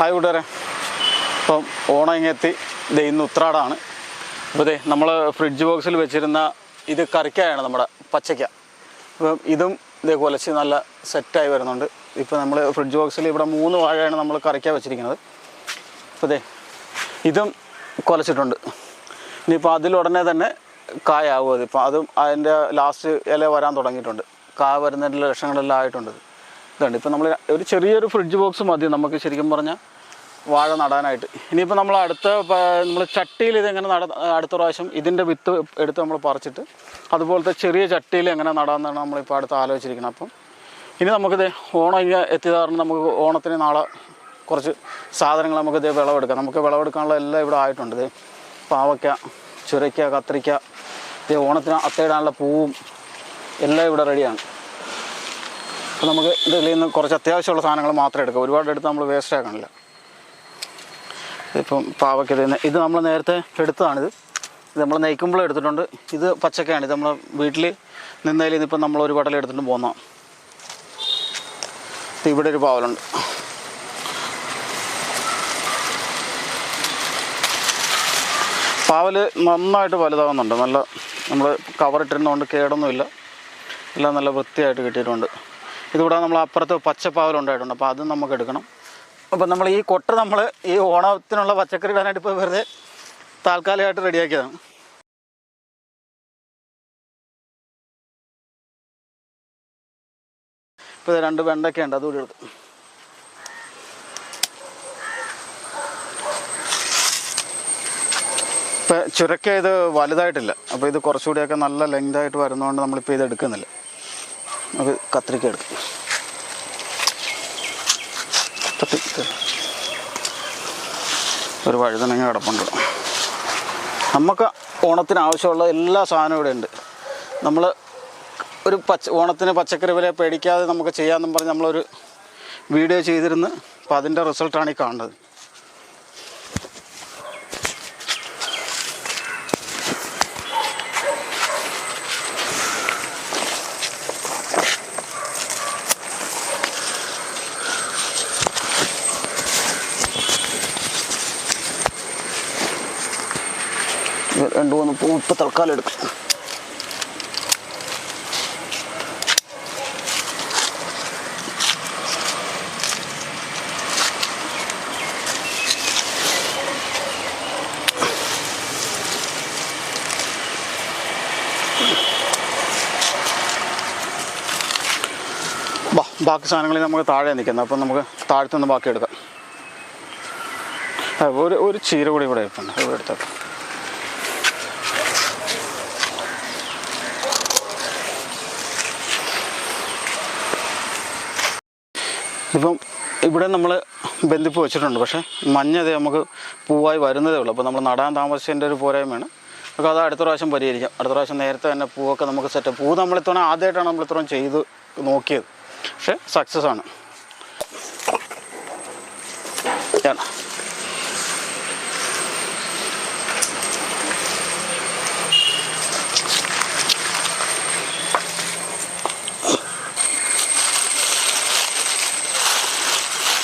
Hi കൂട്ടുകാരെ. ഇപ്പം ഓണം ഇങ്ങെത്തി ഇത് ഇന്ന് ഉത്രാടാണ്. അപ്പോൾ ഇതേ നമ്മൾ ഫ്രിഡ്ജ് ബോക്സിൽ വെച്ചിരുന്ന ഇത് കറിക്കായാണ് നമ്മുടെ പച്ചയ്ക്ക. അപ്പം ഇതും ഇതേ കുലച്ച് നല്ല സെറ്റായി വരുന്നുണ്ട്. ഇപ്പോൾ നമ്മൾ ഫ്രിഡ്ജ് ബോക്സിൽ ഇവിടെ മൂന്ന് വാഴയാണ് നമ്മൾ കറിക്ക വെച്ചിരിക്കുന്നത്. അപ്പോൾ ഇതേ ഇതും കുലച്ചിട്ടുണ്ട്. ഇനിയിപ്പോൾ അതിലുടനെ തന്നെ കായാവും അത് ഇപ്പം അതും അതിന്റെ ലാസ്റ്റ് ഇല വരാൻ തുടങ്ങിയിട്ടുണ്ട്. കായ വരുന്നതിന്റെ ലക്ഷങ്ങളെല്ലാം ആയിട്ടുണ്ട്. ഇതുണ്ട് ഇപ്പം നമ്മൾ ഒരു ചെറിയൊരു ഫ്രിഡ്ജ് ബോക്സ് മതി നമുക്ക് ശരിക്കും പറഞ്ഞാൽ വാഴ നടാനായിട്ട്. ഇനിയിപ്പോൾ നമ്മൾ അടുത്ത നമ്മൾ ചട്ടിയിൽ ഇതെങ്ങനെ നട അടുത്ത പ്രാവശ്യം ഇതിന്റെ വിത്ത് എടുത്ത് നമ്മൾ പറിച്ചിട്ട് അതുപോലത്തെ ചെറിയ ചട്ടിയിൽ എങ്ങനെ നടാമെന്നാണ് നമ്മളിപ്പോൾ അടുത്ത് ആലോചിച്ചിരിക്കുന്നത്. അപ്പം ഇനി നമുക്കിത് ഓണം ഇങ്ങനെ എത്തിയത് കാരണം നമുക്ക് ഓണത്തിന് നാളെ കുറച്ച് സാധനങ്ങൾ നമുക്ക് ഇതേ വിളവെടുക്കാം. നമുക്ക് വിളവെടുക്കാനുള്ള എല്ലാം ഇവിടെ ആയിട്ടുണ്ട്. ഇത് പാവയ്ക്ക ചുരയ്ക്ക കത്രിക്ക ഇത് ഓണത്തിന് അത്തയിടാനുള്ള പൂവും എല്ലാം ഇവിടെ റെഡിയാണ് അപ്പോൾ നമുക്ക് ഇതിൽ നിന്ന് കുറച്ച് അത്യാവശ്യമുള്ള സാധനങ്ങൾ മാത്രം എടുക്കുക ഒരുപാട് എടുത്ത് നമ്മൾ വേസ്റ്റ് ആക്കണില്ല. ഇപ്പം പാവയ്ക്ക ഇത് ഇത് നമ്മൾ നേരത്തെ എടുത്തതാണിത്. ഇത് നമ്മൾ നെയ്ക്കുമ്പോൾ എടുത്തിട്ടുണ്ട്. ഇത് പച്ചക്കയാണ് ഇത് നമ്മൾ വീട്ടിൽ നിന്നതിൽ ഇതിപ്പം നമ്മൾ ഒരു പടൽ എടുത്തിട്ട് പോകുന്ന ഇവിടെ ഒരു പാവലുണ്ട്. പാവൽ നന്നായിട്ട് വലുതാവുന്നുണ്ട്. നല്ല നമ്മൾ കവറിട്ടിരുന്നതുകൊണ്ട് കേടൊന്നുമില്ല. എല്ലാം നല്ല വൃത്തിയായിട്ട് കിട്ടിയിട്ടുണ്ട്. ഇതുകൂടാതെ നമ്മൾ അപ്പുറത്ത് പച്ചപ്പാവൽ ഉണ്ടായിട്ടുണ്ട്. അപ്പോൾ അതും നമുക്ക് എടുക്കണം. അപ്പം നമ്മൾ ഈ കൊട്ട നമ്മൾ ഈ ഓണത്തിനുള്ള പച്ചക്കറി ഇടാനായിട്ട് ഇപ്പോൾ വെറുതെ താൽക്കാലികമായിട്ട് റെഡിയാക്കിയതാണ്. ഇപ്പോൾ രണ്ട് വെണ്ടയ്ക്ക ഉണ്ട് അതുകൂടി എടുത്തു. ഇപ്പം ചുരക്ക ഇത് വലുതായിട്ടില്ല. അപ്പോൾ ഇത് കുറച്ചുകൂടിയൊക്കെ നല്ല ലെങ്ത് ആയിട്ട് വരുന്നതുകൊണ്ട് നമ്മളിപ്പോൾ ഇത് എടുക്കുന്നില്ല. നമുക്ക് കത്രിക്ക എടുക്കും. ഒരു വഴുതനങ്ങ കിടപ്പുണ്ട്. നമുക്ക് ഓണത്തിന് ആവശ്യമുള്ള എല്ലാ സാധനവും ഇവിടെ ഉണ്ട്. നമ്മൾ ഒരു പച്ച ഓണത്തിന് പച്ചക്കറി വില പേടിക്കാതെ നമുക്ക് ചെയ്യാമെന്നും പറഞ്ഞ് നമ്മളൊരു വീഡിയോ ചെയ്തിരുന്ന് അപ്പോൾ അതിന്റെ റിസൾട്ടാണ് ഈ കാണുന്നത്. രണ്ട് മൂന്ന് പൂ ഇപ്പം തൽക്കാലം എടുക്കും. ബാക്കി സാധനങ്ങളിൽ നമുക്ക് താഴെ നിൽക്കുന്നത്. അപ്പം നമുക്ക് താഴത്തുനിന്ന് ബാക്കി എടുക്കാം. ഒരു ഒരു ചീര കൂടി ഇവിടെ ഇരിപ്പുണ്ട്. ഇവിടെ എടുത്തേക്കാം. ഇപ്പം ഇവിടെ നമ്മൾ ബന്ധിപ്പ് വെച്ചിട്ടുണ്ട്. പക്ഷേ മഞ്ഞത് നമുക്ക് പൂവായി വരുന്നതേ ഉള്ളൂ. അപ്പോൾ നമ്മൾ നടാൻ താമസിച്ചതിന്റെ ഒരു പോരായ്മയാണ്. അപ്പോൾ അത് അടുത്ത പ്രാവശ്യം പരിഹരിക്കാം. അടുത്ത പ്രാവശ്യം നേരത്തെ തന്നെ പൂവൊക്കെ നമുക്ക് സെറ്റ് പൂ നമ്മൾ ഇത്തവണ ആദ്യമായിട്ടാണ് നമ്മൾ ഇത്രയും ചെയ്ത് നോക്കിയത്. പക്ഷേ സക്സസ് ആണ്.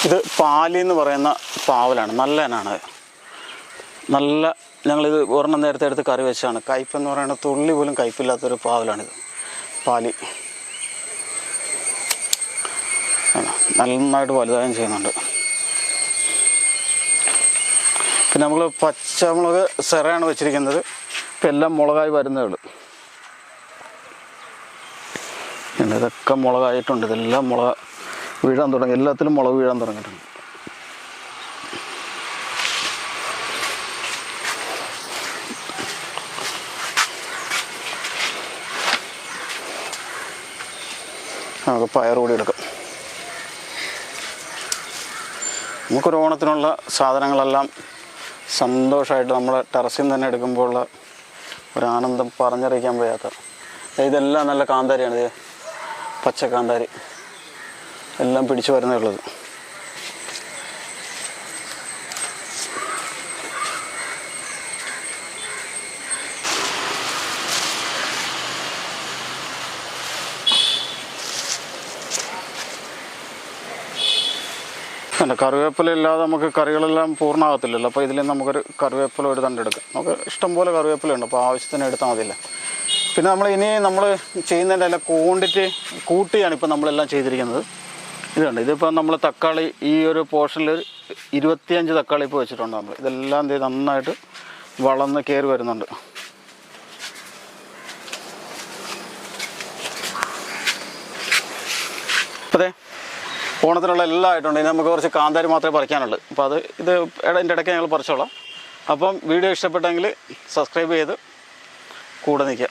ഇത് പാലി എന്ന് പറയുന്ന പാവലാണ് നല്ല ഇനാണ് നല്ല ഞങ്ങളിത് ഒരെണ്ണം നേരത്തെ എടുത്ത് കറി വെച്ചാണ് കയ്പെന്ന് പറയുന്ന തുള്ളി പോലും കയ്പില്ലാത്തൊരു പാവലാണിത്. പാലി. നന്നായിട്ട് വലുതായും ചെയ്യുന്നുണ്ട്. പിന്നെ നമ്മൾ പച്ചമുളക് സെറയാണ് വെച്ചിരിക്കുന്നത്. ഇപ്പം എല്ലാം മുളകായി വരുന്നേ ഉള്ളൂ. ഇതൊക്കെ മുളകായിട്ടുണ്ട്. ഇതെല്ലാം മുളക് വീഴാൻ തുടങ്ങി. എല്ലാത്തിലും മുളക് വീഴാൻ തുടങ്ങിയിട്ടുണ്ട്. നമുക്ക് പയർ കൂടി എടുക്കാം. നമുക്കൊരു ഓണത്തിനുള്ള സാധനങ്ങളെല്ലാം സന്തോഷമായിട്ട് നമ്മൾ ടെറസിൽ നിന്ന് തന്നെ എടുക്കുമ്പോഴുള്ള ഒരു ആനന്ദം പറഞ്ഞറിയിക്കാൻ വയ്യാത്ത. ഇതെല്ലാം നല്ല കാന്താരിയാണ്. ഇത് പച്ച കാന്താരി. എല്ലാം പിടിച്ചു വരുന്നുള്ളത് അല്ല കറിവേപ്പില ഇല്ലാതെ നമുക്ക് കറികളെല്ലാം പൂർണമാകത്തില്ലല്ലോ അപ്പോൾ ഇതിൽ നമുക്കൊരു കറിവേപ്പില ഒരു തണ്ടെടുക്കാം നമുക്ക് ഇഷ്ടംപോലെ കറിവേപ്പില ഉണ്ട് അപ്പോൾ ആവശ്യത്തിന് എടുത്താൽ മതിയില്ല. പിന്നെ നമ്മൾ ഇനി നമ്മൾ ചെയ്യുന്നതിന്റെ എല്ലാം ക്വാണ്ടിറ്റി കൂട്ടിയാണ് ഇപ്പോൾ നമ്മളെല്ലാം ചെയ്തിരിക്കുന്നത്. ഇതുണ്ട്. ഇതിപ്പോൾ നമ്മൾ തക്കാളി ഈ ഒരു പോർഷനിൽ ഇരുപത്തിയഞ്ച് തക്കാളി ഇപ്പോൾ വെച്ചിട്ടുണ്ട് നമ്മൾ ഇതെല്ലാം എന്ത് നന്നായിട്ട് വളർന്ന് കയറി വരുന്നുണ്ട്. അതെ. ഓണത്തിനുള്ള എല്ലാം ആയിട്ടുണ്ട്. ഇനി നമുക്ക് കുറച്ച് കാന്താരി മാത്രമേ പറിക്കാനുള്ളൂ. അപ്പോൾ അത് ഇത് ഇതിന്റെ ഇടയ്ക്ക് ഞങ്ങൾ പറിച്ചോളാം. അപ്പം വീഡിയോ ഇഷ്ടപ്പെട്ടെങ്കിൽ സബ്സ്ക്രൈബ് ചെയ്ത് കൂടെ നിൽക്കുക.